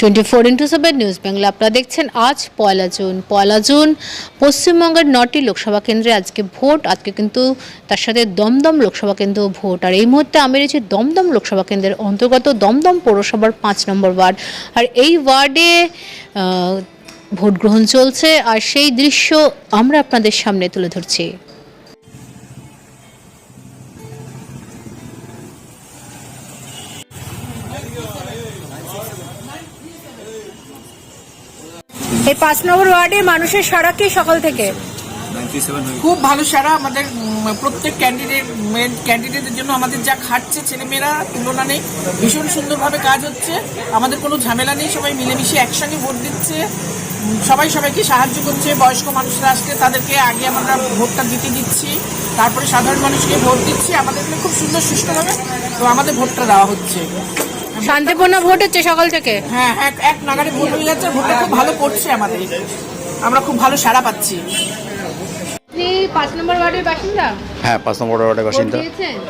Twenty four into seven news Bangla আপনারা দেখছেন আজ পয়লা জুন। পয়লা জুন, পশ্চিমবঙ্গের নটি লোকসভা কেন্দ্রে আজকে ভোট, আজকে কিন্তু তার সাথে দমদম লোকসভা কেন্দ্রেও ভোট। আর এই মুহূর্তে আমি রয়েছি দমদম লোকসভা কেন্দ্রের অন্তর্গত দমদম পৌরসভার পাঁচ নম্বর ওয়ার্ড। আর এই ওয়ার্ডে ভোট গ্রহণ চলছে, আর সেই দৃশ্য আমরা আপনাদের সামনে তুলে ধরছি। এই পাঁচ নম্বর ওয়ার্ডে মানুষের সারা কি সকাল থেকে? খুব ভালো সারা আমাদের প্রত্যেক ক্যান্ডিডেট মেন ক্যান্ডিডেটের জন্য আমাদের যা খাটছে ছেলেমেয়েরা, তুলনা নেই। ভীষণ সুন্দরভাবে কাজ হচ্ছে। আমাদের কোনো ঝামেলা নেই, সবাই মিলেমিশে একসঙ্গে ভোট দিচ্ছে। সবাই সবাইকে সাহায্য করছে, বয়স্ক মানুষরা আসলে তাদেরকে আগে আমরা ভোটটা দিতে দিচ্ছি। তারপরে সাধারণ মানুষকে ভোট দিচ্ছি। আমাদের খুব সুন্দর সুষ্ঠুভাবে তো আমাদের ভোটটা দেওয়া হচ্ছে। শান্তিপূর্ণ ভোট হচ্ছে সকাল থেকে? হ্যাঁ এক এক নাগারে ভোট হয়ে যাচ্ছে ভোটটা খুব ভালো করছে আমাদের। আমরা খুব ভালো সাড়া পাচ্ছি। পাঁচ নম্বর ওয়ার্ডের বাসিন্দা? হ্যাঁ পাঁচ নম্বর ওয়ার্ডের বাসিন্দা।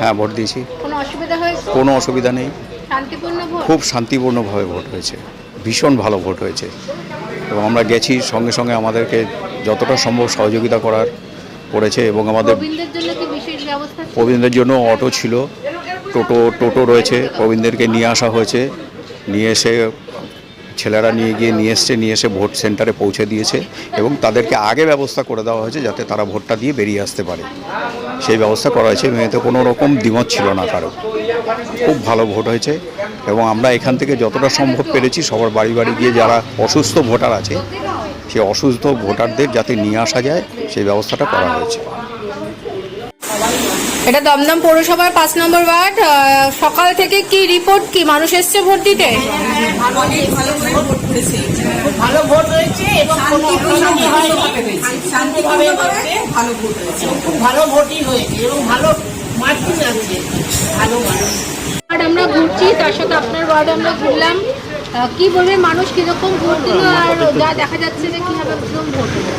হ্যাঁ ভোট দিয়েছি। কোনো অসুবিধা হয়েছে? কোনো অসুবিধা নেই। শান্তিপূর্ণ ভোট? খুব শান্তিপূর্ণভাবে ভোট হয়েছে। ভীষণ ভালো ভোট হয়েছে। এবং আমরা গেছি সঙ্গে সঙ্গে আমাদেরকে যতটা সম্ভব সহযোগিতা করার করেছে এবং আমাদের প্রবীণদের জন্য কি বিশেষ ব্যবস্থা ছিল? প্রবীণদের জন্য অটো ছিল। টোটো টোটো রয়েছে প্রবীণদেরকে নিয়ে আসা হয়েছে। নিয়ে এসে ছেলেরা নিয়ে গিয়ে নিয়ে এসছে, নিয়ে এসে ভোট সেন্টারে পৌঁছে দিয়েছে এবং তাদেরকে আগে ব্যবস্থা করে দেওয়া হয়েছে যাতে তারা ভোটটা দিয়ে বেরিয়ে আসতে পারে। সেই ব্যবস্থা করা হয়েছে, মেয়েতে কোনো রকম দ্বিমত ছিল না কারও খুব ভালো ভোট হয়েছে এবং আমরা এখান থেকে যতটা সম্ভব পেরেছি, সবার বাড়ি বাড়ি গিয়ে যারা অসুস্থ ভোটার আছে, সেই অসুস্থ ভোটারদের যাতে নিয়ে আসা যায়, সেই ব্যবস্থাটা করা হয়েছে। এটা দমদম পৌরসভার পাঁচ নম্বর ওয়ার্ড। সকাল থেকে কি রিপোর্ট কি মানুষ এসছে ভোট দিতে? ভালো ভোট হয়েছে এবং কোনো অশান্তি হয়নি শান্তিভাবে ভালো ভোট হয়েছে খুব ভালো ভোটই হয়েছে এবং ভালো মার্কিং আছে। ভালো ওয়ার্ড আমরা ঘুরছি তার সাথে আপনার ওয়ার্ডে আমরা ঘুরলাম। কি বলবেন মানুষ? কীরকম ভোট দিল আর যা দেখা যাচ্ছে যে কীভাবে কীরকম ভোট হলো?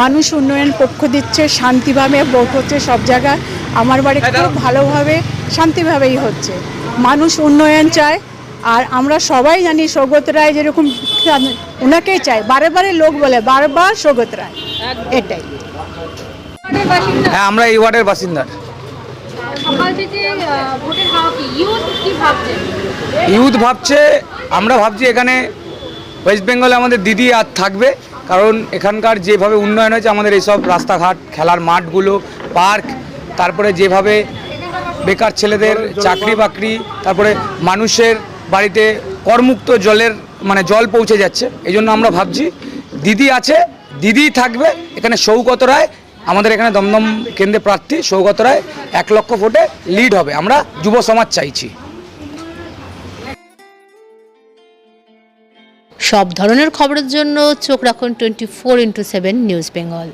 মানুষ উন্নয়ন পক্ষ দিচ্ছে শান্তিভাবে ভোট হচ্ছে সব জায়গায়। আমার বাড়ি খুব ভালোভাবে শান্তিভাবেই হচ্ছে। মানুষ উন্নয়ন চায় আর আমরা সবাই জানি সৌগত রায় যেরকম ওনাকেই চাই। বারে বারে লোক বলে বারবার সৌগত রায়। এটাই। হ্যাঁ আমরা এই ওয়ার্ডের বাসিন্দা। ইউথ ভাবছে? আমরা ভাবছি এখানে ওয়েস্ট বেঙ্গলে আমাদের দিদি আর থাকবে কারণ এখানকার যেভাবে উন্নয়ন হয়েছে আমাদের এইসব রাস্তাঘাট খেলার মাঠগুলো পার্ক তারপরে যেভাবে বেকার ছেলেদের চাকরি বাকরি, তারপরে মানুষের বাড়িতে করমুক্ত জলের মানে জল পৌঁছে যাচ্ছে এই জন্য আমরা ভাবছি দিদি আছে, দিদি থাকবে, এখানে সৌগত রায়, আমাদের এখানে দমদম কেন্দ্রে প্রার্থী সৌগত রায়, এক লক্ষ ভোটে লিড হবে, আমরা যুব সমাজ চাইছি। সব ধরনের খবরের জন্য চোখ রাখুন twenty four into seven news Bengal.